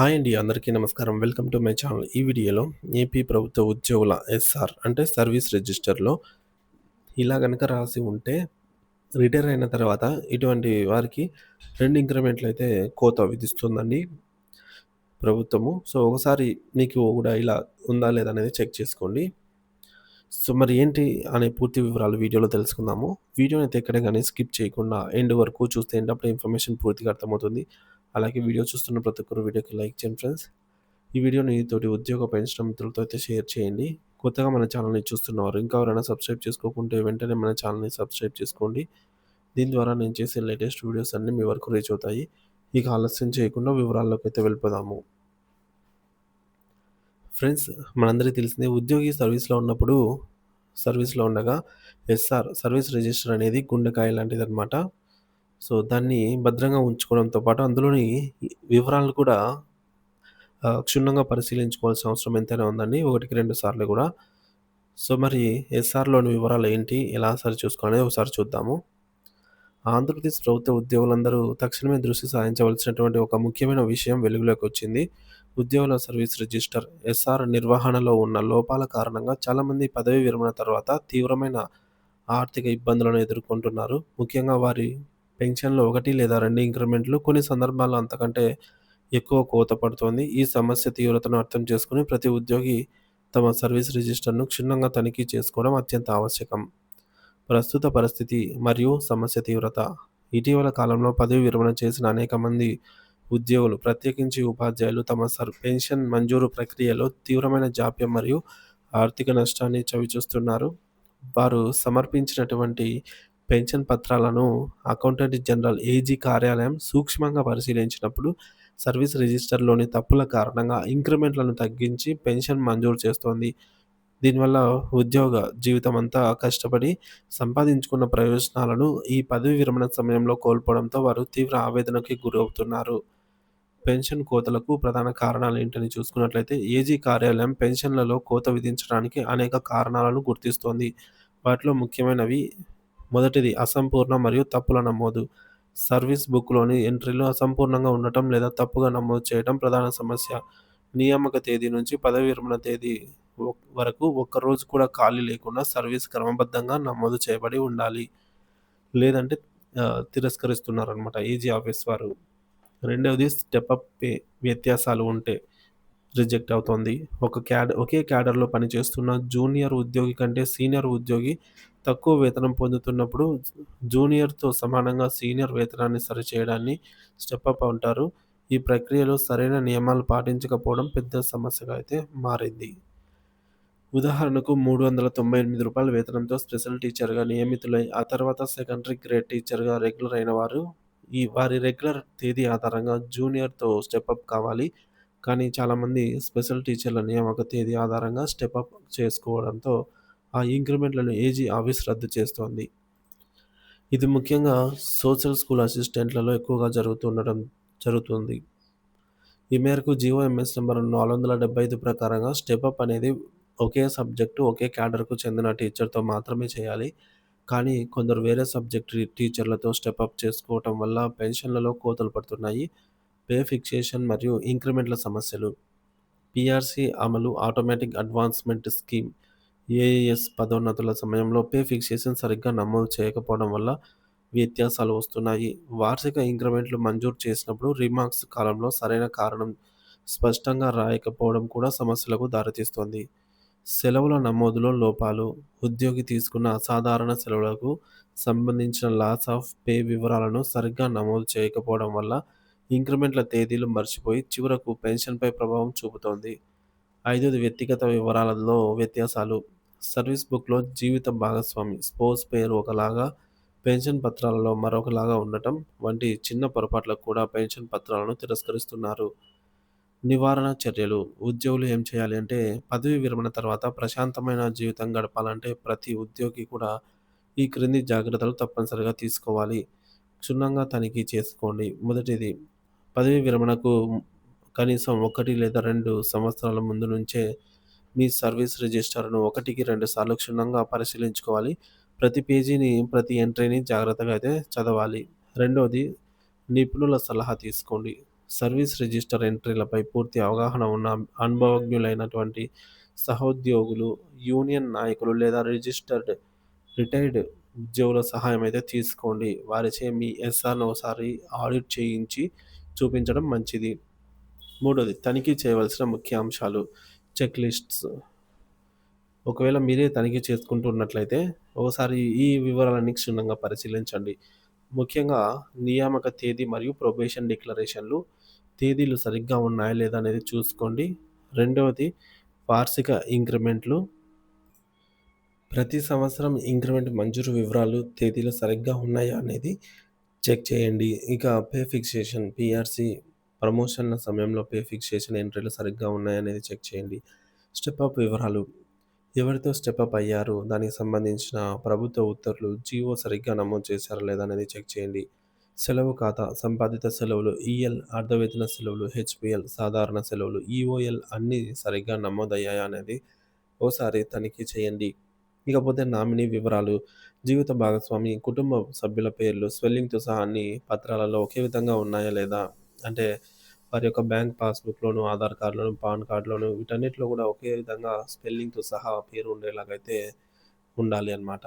Hi అండి అందరికీ నమస్కారం. Welcome to my channel. ఈ వీడియోలో ఏపీ ప్రభుత్వ ఉద్యోగుల ఎస్ఆర్ అంటే సర్వీస్ రిజిస్టర్లో ఇలా కనుక రాసి ఉంటే రిటైర్ అయిన తర్వాత ఇటువంటి వారికి రెండు ఇంక్రిమెంట్లు అయితే కోత విధిస్తుందండి ప్రభుత్వము. సో ఒకసారి మీకు కూడా ఇలా ఉందా లేదా అనేది చెక్ చేసుకోండి. సో మరి ఏంటి అనే పూర్తి వివరాలు వీడియోలో తెలుసుకుందాము. వీడియోని అయితే ఎక్కడ కానీ స్కిప్ చేయకుండా ఎండ్ వరకు చూస్తే ఏంటప్పుడు ఇన్ఫర్మేషన్ పూర్తిగా అర్థమవుతుంది. అలాగే వీడియో చూస్తున్న ప్రతి ఒక్కరు వీడియోకి లైక్ చేయండి ఫ్రెండ్స్. ఈ వీడియోని తోటి ఉద్యోగ పెంచడం మిత్రులతో అయితే షేర్ చేయండి. కొత్తగా మన ఛానల్ని చూస్తున్నవారు ఇంకా ఎవరైనా సబ్స్క్రైబ్ చేసుకోకుంటే వెంటనే మన ఛానల్ని సబ్స్క్రైబ్ చేసుకోండి. దీని ద్వారా నేను చేసే లేటెస్ట్ వీడియోస్ అన్నీ మీ వరకు రీచ్ అవుతాయి. ఇక ఆలస్యం చేయకుండా వివరాల్లోకి అయితే వెళ్ళిపోదాము. ఫ్రెండ్స్ మనందరికీ తెలిసిందే ఉద్యోగి సర్వీస్లో ఉన్నప్పుడు సర్వీస్లో ఉండగా ఎస్ఆర్ సర్వీస్ రిజిస్టర్ అనేది గుండెకాయ లాంటిది అనమాట సో దాన్ని భద్రంగా ఉంచుకోవడంతో పాటు అందులోని వివరాలు కూడా క్షుణ్ణంగా పరిశీలించుకోవాల్సిన అవసరం ఎంతైనా ఉందండి. ఒకటికి రెండు సార్లు కూడా. సో మరి ఎస్ఆర్లోని వివరాలు ఏంటి? ఎలా సరి చూసుకోవాలనేది ఒకసారి చూద్దాము. ఆంధ్రప్రదేశ్ ప్రభుత్వ ఉద్యోగులందరూ తక్షణమే దృష్టి సాధించవలసినటువంటి ఒక ముఖ్యమైన విషయం వెలుగులోకి వచ్చింది. ఉద్యోగుల సర్వీస్ రిజిస్టర్ ఎస్ఆర్ నిర్వహణలో ఉన్న లోపాల కారణంగా చాలామంది పదవి విరమణ తర్వాత తీవ్రమైన ఆర్థిక ఇబ్బందులను ఎదుర్కొంటున్నారు. ముఖ్యంగా వారి పెన్షన్లో ఒకటి లేదా రెండు ఇంక్రిమెంట్లు కొన్ని సందర్భాల్లో అంతకంటే ఎక్కువ కోత పడుతోంది. ఈ సమస్య తీవ్రతను అర్థం చేసుకుని ప్రతి ఉద్యోగి తమ సర్వీస్ రిజిస్టర్ను క్షుణ్ణంగా తనిఖీ చేసుకోవడం అత్యంత ఆవశ్యకం. ప్రస్తుత పరిస్థితి మరియు సమస్య తీవ్రత. ఇటీవల కాలంలో పదవి విరమణ చేసిన అనేక మంది ఉద్యోగులు ప్రత్యేకించి ఉపాధ్యాయులు తమ సర్ పెన్షన్ మంజూరు ప్రక్రియలో తీవ్రమైన జాప్యం మరియు ఆర్థిక నష్టాన్ని చవిచూస్తున్నారు. వారు సమర్పించినటువంటి పెన్షన్ పత్రాలను అకౌంటెంట్ జనరల్ ఏజీ కార్యాలయం సూక్ష్మంగా పరిశీలించినప్పుడు సర్వీస్ రిజిస్టర్లోని తప్పుల కారణంగా ఇంక్రిమెంట్లను తగ్గించి పెన్షన్ మంజూరు చేస్తోంది. దీనివల్ల ఉద్యోగ జీవితం అంతా కష్టపడి సంపాదించుకున్న ప్రయోజనాలను ఈ పదవి విరమణ సమయంలో కోల్పోవడంతో వారు తీవ్ర ఆవేదనకి గురవుతున్నారు. పెన్షన్ కోతలకు ప్రధాన కారణాలు ఏంటని చూసుకున్నట్లయితే ఏజీ కార్యాలయం పెన్షన్లలో కోత విధించడానికి అనేక కారణాలను గుర్తిస్తోంది. వాటిలో ముఖ్యమైనవి మొదటిది అసంపూర్ణ మరియు తప్పుల నమోదు. సర్వీస్ బుక్లోని ఎంట్రీలు అసంపూర్ణంగా ఉండటం లేదా తప్పుగా నమోదు చేయడం ప్రధాన సమస్య. నియామక తేదీ నుంచి పదవి విరమణ తేదీ వరకు ఒక్కరోజు కూడా ఖాళీ లేకుండా సర్వీస్ క్రమబద్ధంగా నమోదు చేయబడి ఉండాలి. లేదంటే తిరస్కరిస్తున్నారనమాట ఈజీ ఆఫీస్ వారు. రెండవది స్టెప్ అప్ పే వ్యత్యాసాలు ఉంటే రిజెక్ట్ అవుతుంది. ఒక క్యాడ్ ఒకే క్యాడర్లో పనిచేస్తున్న జూనియర్ ఉద్యోగి కంటే సీనియర్ ఉద్యోగి తక్కువ వేతనం పొందుతున్నప్పుడు జూనియర్తో సమానంగా సీనియర్ వేతనాన్ని సరిచేయడాన్ని స్టెప్ అప్ అంటారు. ఈ ప్రక్రియలో సరైన నియమాలు పాటించకపోవడం పెద్ద సమస్యగా అయితే మారింది. ఉదాహరణకు మూడు వందల తొంభై ఎనిమిది రూపాయల వేతనంతో స్పెషల్ టీచర్గా నియమితులై ఆ తర్వాత సెకండరీ గ్రేడ్ టీచర్గా రెగ్యులర్ అయిన వారు ఈ వారి రెగ్యులర్ తేదీ ఆధారంగా జూనియర్తో స్టెప్అప్ కావాలి. కానీ చాలామంది స్పెషల్ టీచర్ల నియామక తేదీ ఆధారంగా స్టెప్అప్ చేసుకోవడంతో ఆ ఇంక్రిమెంట్లను ఏజీ ఆఫీస్ రద్దు చేస్తోంది. ఇది ముఖ్యంగా సోషల్ స్కూల్ అసిస్టెంట్లలో ఎక్కువగా జరుగుతుండటం జరుగుతుంది. ఈ మేరకు జియో ఎంఎస్ నెంబర్ నాలుగు వందల డెబ్బై ఐదు ప్రకారంగా స్టెప్అప్ అనేది ఒకే సబ్జెక్టు ఒకే క్యాడర్కు చెందిన టీచర్తో మాత్రమే చేయాలి. కానీ కొందరు వేరే సబ్జెక్ట్ టీచర్లతో స్టెప్అప్ చేసుకోవటం వల్ల పెన్షన్లలో కోతలు పడుతున్నాయి. పే ఫిక్సేషన్ మరియు ఇంక్రిమెంట్ల సమస్యలు. పిఆర్సీ అమలు ఆటోమేటిక్ అడ్వాన్స్మెంట్ స్కీమ్ ఏఏఎస్ పదోన్నతుల సమయంలో పే ఫిక్సేషన్ సరిగ్గా నమోదు చేయకపోవడం వల్ల వ్యత్యాసాలు వస్తున్నాయి. వార్షిక ఇంక్రిమెంట్లు మంజూరు చేసినప్పుడు రిమార్క్స్ కాలంలో సరైన కారణం స్పష్టంగా రాయకపోవడం కూడా సమస్యలకు దారితీస్తుంది. సెలవుల నమోదులో లోపాలు ఉద్యోగి తీసుకున్న అసాధారణ సెలవులకు సంబంధించిన లాస్ ఆఫ్ పే వివరాలను సరిగ్గా నమోదు చేయకపోవడం వల్ల ఇంక్రిమెంట్ల తేదీలు మర్చిపోయి చివరకు పెన్షన్పై ప్రభావం చూపుతోంది. ఐదోది వ్యక్తిగత వివరాలలో వ్యత్యాసాలు. సర్వీస్ బుక్లో జీవిత భాగస్వామి స్పోర్ట్స్ పేరు ఒకలాగా పెన్షన్ పత్రాలలో మరొకలాగా ఉండటం వంటి చిన్న పొరపాట్లకు కూడా పెన్షన్ పత్రాలను తిరస్కరిస్తున్నారు. నివారణ చర్యలు. ఉద్యోగులు ఏం చేయాలి అంటే పదవి విరమణ తర్వాత ప్రశాంతమైన జీవితం గడపాలంటే ప్రతి ఉద్యోగి కూడా ఈ క్రింది జాగ్రత్తలు తప్పనిసరిగా తీసుకోవాలి. క్షుణ్ణంగా తనిఖీ చేసుకోండి. మొదటిది పదవి విరమణకు కనీసం ఒకటి లేదా రెండు సంవత్సరాల ముందు నుంచే మీ సర్వీస్ రిజిస్టర్ను ఒకటికి రెండు సార్లు క్షుణ్ణంగా పరిశీలించుకోవాలి ప్రతి పేజీని ప్రతి ఎంట్రీని జాగ్రత్తగా అయితే చదవాలి రెండవది నిపుణుల సలహా తీసుకోండి సర్వీస్ రిజిస్టర్ ఎంట్రీలపై పూర్తి అవగాహన ఉన్న అనుభవజ్ఞులైనటువంటి సహోద్యోగులు, యూనియన్ నాయకులు లేదా రిజిస్టర్డ్ రిటైర్డ్ ఉద్యోగుల సహాయం అయితే తీసుకోండి. వారిచే మీ ఎస్ఆర్‌ను ఒకసారి ఆడిట్ చేయించి చూపించడం మంచిది. మూడోది తనిఖీ చేయవలసిన ముఖ్య అంశాలు చెక్ లిస్ట్స్. ఒకవేళ మీరే తనిఖీ చేసుకుంటున్నట్లయితే ఒకసారి ఈ వివరాలన్నీ క్షుణ్ణంగా పరిశీలించండి. ముఖ్యంగా నియామక తేదీ మరియు ప్రొబేషన్ డిక్లరేషన్‌లు తేదీలు సరిగ్గా ఉన్నాయా లేదా అనేది చూసుకోండి. రెండవది వార్షిక ఇంక్రిమెంట్లు. ప్రతి సంవత్సరం ఇంక్రిమెంట్ మంజూరు వివరాలు, తేదీలు సరిగ్గా ఉన్నాయా అనేది చెక్ చేయండి. ఇక పే ఫిక్సేషన్ పీఆర్‌సీ ప్రమోషన్‌ల సమయంలో పే చేసిన ఎంట్రీలు సరిగ్గా ఉన్నాయనేది చెక్ చేయండి. స్టెప్ అప్ వివరాలు ఎవరితో స్టెప్ అప్ అయ్యారు, దానికి సంబంధించిన ప్రభుత్వ ఉత్తర్వులు, జీవో సరిగ్గా నమోదు చేశారా లేదా అనేది చెక్ చేయండి. సెలవు ఖాతా, సంపాదిత సెలవులు, ఈఎల్, అర్ధవేతన సెలవులు, హెచ్పిఎల్ సాధారణ సెలవులు, ఈఓఎల్ అన్నీ సరిగ్గా నమోదయ్యాయా అనేది ఓసారి తనిఖీ చేయండి. ఇకపోతే నామినీ వివరాలు, జీవిత భాగస్వామి, కుటుంబ సభ్యుల పేర్లు స్పెల్లింగ్‌తో సహా అన్ని పత్రాలలో ఒకే విధంగా ఉన్నాయా లేదా అంటే వారి యొక్క బ్యాంక్ పాస్‌బుక్‌లోను, ఆధార్ కార్డులోను పాన్ కార్డులోను వీటన్నిటిలో కూడా ఒకే విధంగా స్పెల్లింగ్‌తో సహా పేరు ఉండేలాగైతే ఉండాలి అన్నమాట.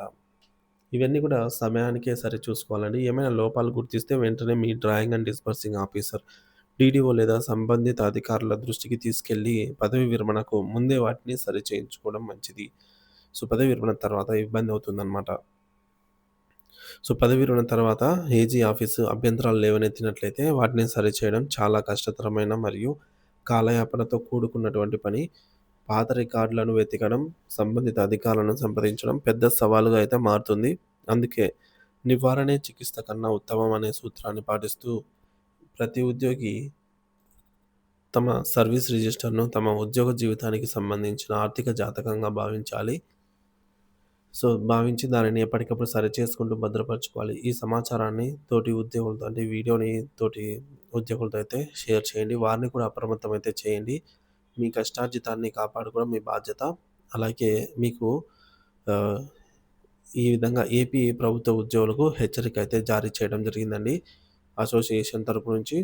ఇవన్నీ కూడా సమయానికే సరి చూసుకోవాలండి ఏమైనా లోపాలు గుర్తిస్తే వెంటనే మీ drawing and disbursing officer, DDO లేదా సంబంధిత అధికారుల దృష్టికి తీసుకెళ్ళి పదవీ విరమణకు ముందే వాటిని సరిచేయించుకోవడం మంచిది. సో, పదవీ విరమణ తర్వాత ఇబ్బంది అవుతుందన్నమాట. సో, పదవీ రుణ తర్వాత ఏజీ ఆఫీసు అభ్యంతరాలు లేవనెత్తినట్లయితే వాటిని సరిచేయడం చాలా కష్టతరమైన మరియు కాలయాపనతో కూడుకున్నటువంటి పని. పాత రికార్డులను వెతకడం, సంబంధిత అధికారులను సంప్రదించడం పెద్ద సవాలుగా అయితే మారుతుంది. అందుకే నివారణే చికిత్స కన్నా ఉత్తమం అనే సూత్రాన్ని పాటిస్తూ ప్రతి ఉద్యోగి తమ సర్వీస్ రిజిస్టర్‌ను తమ ఉద్యోగ జీవితానికి సంబంధించిన ఆర్థిక జాతకంగా భావించాలి. సో, భావించి దానిని ఎప్పటికప్పుడు సరి చేసుకుంటూ భద్రపరచుకోవాలి. ఈ సమాచారాన్ని తోటి ఉద్యోగులతో అంటే వీడియోని తోటి ఉద్యోగులతో అయితే షేర్ చేయండి. వారిని కూడా అప్రమత్తం అయితే చేయండి. మీ కష్టార్జితాన్ని కాపాడుకోవడం మీ బాధ్యత. అలాగే మీకు ఈ విధంగా ఏపీ ప్రభుత్వ ఉద్యోగులకు హెచ్చరిక అయితే జారీ చేయడం జరిగిందండి. అసోసియేషన్ తరపు నుంచి.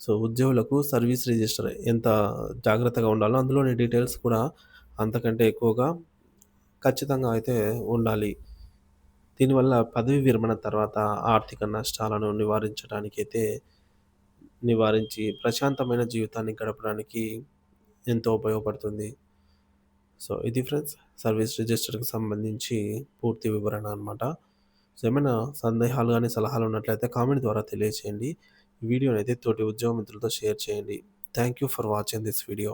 సో, ఉద్యోగులకు సర్వీస్ రిజిస్టర్ ఎంత జాగ్రత్తగా ఉండాలో అందులోని డీటెయిల్స్ కూడా అంతకంటే ఎక్కువగా ఖచ్చితంగా అయితే ఉండాలి. దీనివల్ల పదవీ విరమణ తర్వాత ఆర్థిక నష్టాలను నివారించడానికైతే నివారించి ప్రశాంతమైన జీవితాన్ని గడపడానికి ఎంతో ఉపయోగపడుతుంది. సో, ఇది ఫ్రెండ్స్ సర్వీస్ రిజిస్టర్‌కి సంబంధించి పూర్తి వివరణ అనమాట సో, ఏమైనా సందేహాలు కానీ సలహాలు ఉన్నట్లయితే కామెంట్ ద్వారా తెలియచేయండి. వీడియోని వీడియోనైతే తోటి ఉద్యోగ మిత్రులతో షేర్ చేయండి. Thank you for watching this video.